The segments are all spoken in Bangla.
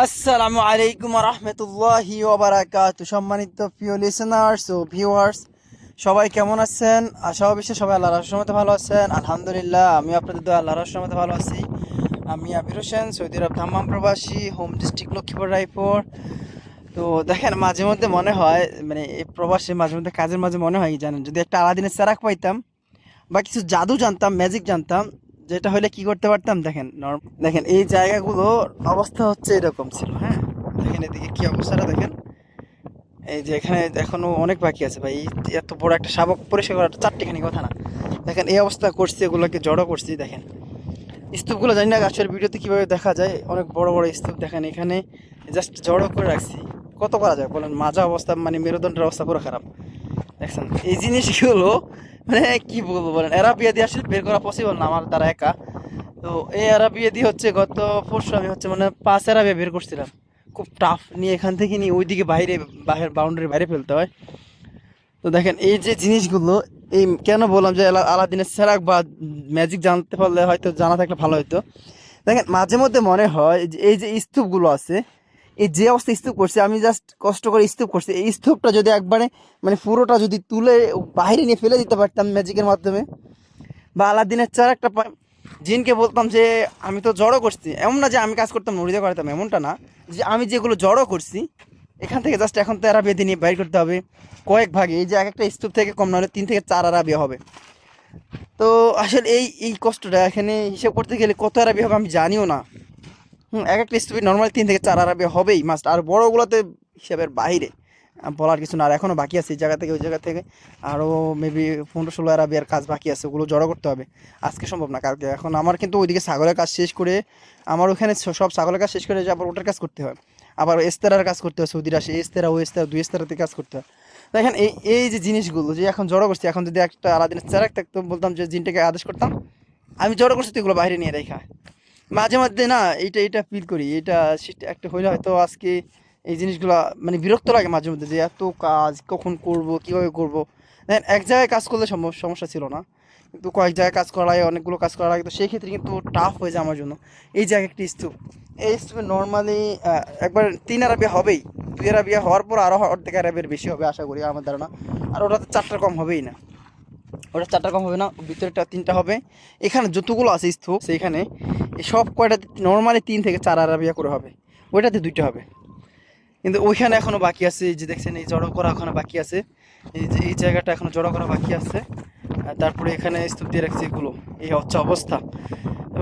আসসালামু আলাইকুম রহমতুল্লাহি ওবারাকাত সম্মানিত প্রিয় লিসেনার্স ও ভিউয়ার্স সবাই কেমন আছেন? আশা অবশ্যই সবাই আল্লাহ রহমতে ভালো আছেন। আলহামদুলিল্লাহ আমি আপনাদের দোয়া আল্লাহ রহমতে ভালো আছি। আমি আবির হোসেন, সৌদি আরব ধাম্মাম প্রবাসী, হোম ডিস্ট্রিক্ট লক্ষ্মীপুর, রায়পুর। তো দেখেন, মাঝে মধ্যে মনে হয় মানে এই প্রবাসে মাঝে মধ্যে, কাজের মাঝে মনে হয় জানেন? যদি একটা আলাদিনের চারাক পাইতাম বা কিছু জাদু জানতাম ম্যাজিক জানতাম যেটা হলে কি করতে পারতাম? দেখেন দেখেন, এই জায়গাগুলোর অবস্থা হচ্ছে এরকম ছিল হ্যাঁ? দেখেন এদিকে কি অবস্থাটা, দেখেন। এই যে এখানে এখনও অনেক বাকি আছে, ভাই। এত বড় একটা শাবক, পরিষ্কার করা চারটিখানি কথা না। দেখেন, এই অবস্থা করছি, এগুলোকে জড়ো করছি, দেখেন। স্তূপগুলো জানি না গাছের ভিডিওতে কীভাবে দেখা যায়, অনেক বড় বড় স্তূপ, দেখেন এখানে জাস্ট জড়ো করে রাখছি। কত করা যায় বলেন? মাজা অবস্থা মানে মেরুদণ্ডের অবস্থা পুরো খারাপ। দেখছেন এই জিনিসগুলো মানে কি বলব বলেন এরাবিয়া দিয়ে আসলে বের করা পসিবল না আমার দ্বারা একা। তো এই এরাবিয়া দিয়ে হচ্ছে গত পরশু আমি হচ্ছে মানে পাঁচ এরাবিয়া বের করছিলাম। খুব টাফ নিয়ে এখান থেকে নিয়ে ওইদিকে বাইরে, বাহির বাউন্ডারি বাইরে ফেলতে হয়। তো দেখেন, এই যে জিনিসগুলো, এই কেন বললাম যে আলা- আলাদিনের সেরাক বা ম্যাজিক জানতে পারলে হয়তো জানা থাকলে ভালো হতো দেখেন, মাঝে মধ্যে মনে হয় যে এই যে স্তূপগুলো আছে এই যে অবস্থা স্তূপ করছে, আমি জাস্ট কষ্ট করে স্তূপ করছি। এই স্তূপটা যদি একবারে মানে পুরোটা যদি তুলে বাইরে নিয়ে ফেলে দিতে পারতাম ম্যাজিকের মাধ্যমে, বা আলাদিনের চার একটা জিনকে বলতাম যে, আমি তো জড়ো করছি। এমন না যে আমি কাজ করতাম নড়িতে করতাম এমনটা না। যে আমি যেগুলো জড়ো করছি, এখান থেকে জাস্ট এখন তো এরা বেঁধে নিয়ে বাইর করতে হবে, কয়েক ভাগে। এই যে এক একটা স্তূপ থেকে কম না হলে তিন থেকে চার আরাবি হবে। তো আসলে এই এই কষ্টটা এখানে হিসেব করতে গেলে কত আরাবি হবে আমি জানিও না। এক একটা স্তূপে নর্মাল তিন থেকে চার আরাবি হবেই মাস্ট আর বড়োগুলোতে হিসাবের বাইরে বলার কিছু না। আর এখনও বাকি আছে এই জায়গা থেকে, ওই জায়গা থেকে আরও মেবি পনেরো ষোলো আরাবিয়ার কাজ বাকি আছে, ওগুলো জড়ো করতে হবে। আজকে সম্ভব না, কালকে। এখন আমার কিন্তু ওইদিকে ছাগলের কাজ শেষ করে, আমার ওখানে সব ছাগলের কাজ শেষ করে আবার ওটার কাজ করতে হয়। আবার এস্তেরার কাজ করতে হয় সৌদির আসে এস্তেরা ও এস্তেরা দুই এস্তেরাতে কাজ করতে হয়। দেখেন এই এই যে জিনিসগুলো যে এখন জড়ো করছি, এখন যদি একটা আলাদিনের চেরাক থাকতো, বলতাম যে জিনটাকে আদেশ করতাম, আমি জড়ো করছি তো এগুলো বাইরে নিয়ে রেখা মাঝে মধ্যে না এইটা এটা ফিল করি এটা একটা হইলে হয়তো আজকে এই জিনিসগুলো মানে বিরক্ত লাগে মাঝে মধ্যে যে এত কাজ, কখন করব, কীভাবে করব। দেখেন এক জায়গায় কাজ করলে সম- সমস্যা ছিল না। কিন্তু কয়েক জায়গায় কাজ করা লাগে অনেকগুলো কাজ করা লাগে তো সেই ক্ষেত্রে কিন্তু টাফ হয়ে যায় আমার জন্য। এই জায়গায় একটি স্তূপ। এই স্তূপে নর্মালি একবার তিন আরাবিয়া হবেই। দুই আরাবিয়া হওয়ার পর আরও অর্ধেক আরাবিয়ার বেশি হবে আশা করি, আমার ধারণা। আর ওটা তো চারটার কম হবেই না। ওটা চারটা কম হবে না ভিতরেটা তিনটা হবে। এখানে যতগুলো আছে স্তূপ, সেইখানে এই সব কয়টা নর্মালি তিন থেকে চার আরাবিয়া করে হবে। ওইটাতে দুইটা হবে। কিন্তু ওইখানে এখনও বাকি আছে, এই যে দেখছেন, এই জড়ো করা এখনও বাকি আছে। এই যে, এই জায়গাটা এখনও জড়ো করা বাকি আছে। তারপরে এখানে স্তূপ দিয়ে রাখছে এগুলো। এই হচ্ছে অবস্থা।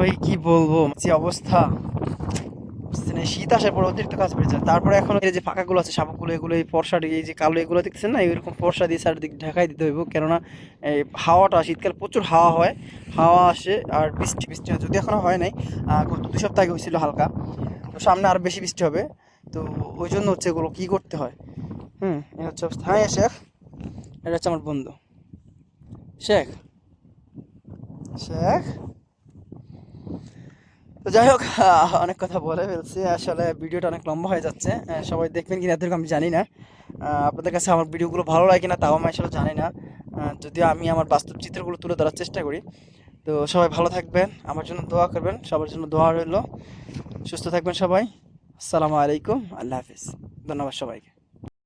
ওই কি বলব? যে অবস্থা। এই শীত আসার পর অতিরিক্ত কাজ যায়। তারপরে এখন এই যে ফাঁকাগুলো আছে শাপকগুলো এগুলো, এই ফর্সা এই যে কালো এগুলো দেখছেন না? এরকম ফর্সা দিয়ে চারিদিক ঢাকাই দিতে হইব। কেননা এই হাওয়াটা, শীতকাল প্রচুর হাওয়া হয়। হাওয়া আসে আর বৃষ্টি বৃষ্টি যদি এখনও হয় নাই গত দুই সপ্তাহ আগে হয়েছিল হালকা। তো সামনে আরও বেশি বৃষ্টি হবে। তো ওই জন্য হচ্ছে এগুলো কী করতে হয়? হুম, এই হচ্ছে হ্যাঁ শেখ, এটা হচ্ছে আমার বন্ধু। শেখ শেখ। তো যাই হোক অনেক কথা বলে ফেলছি। আসলে ভিডিওটা অনেক লম্বা হয়ে যাচ্ছে। সবাই দেখবেন কিনা এদেরকে আমি জানি না। আপনাদের কাছে আমার ভিডিওগুলো ভালো লাগে কিনা তাও আমি আসলে জানি না। যদিও আমি আমার বাস্তব চিত্রগুলো তুলে ধরার চেষ্টা করি। তো সবাই ভালো থাকবেন, আমার জন্য দোয়া করবেন, সবার জন্য দোয়া রইল। সুস্থ থাকবেন সবাই। আসসালামু আলাইকুম, আল্লাহ হাফিজ। ধন্যবাদ সবাইকে।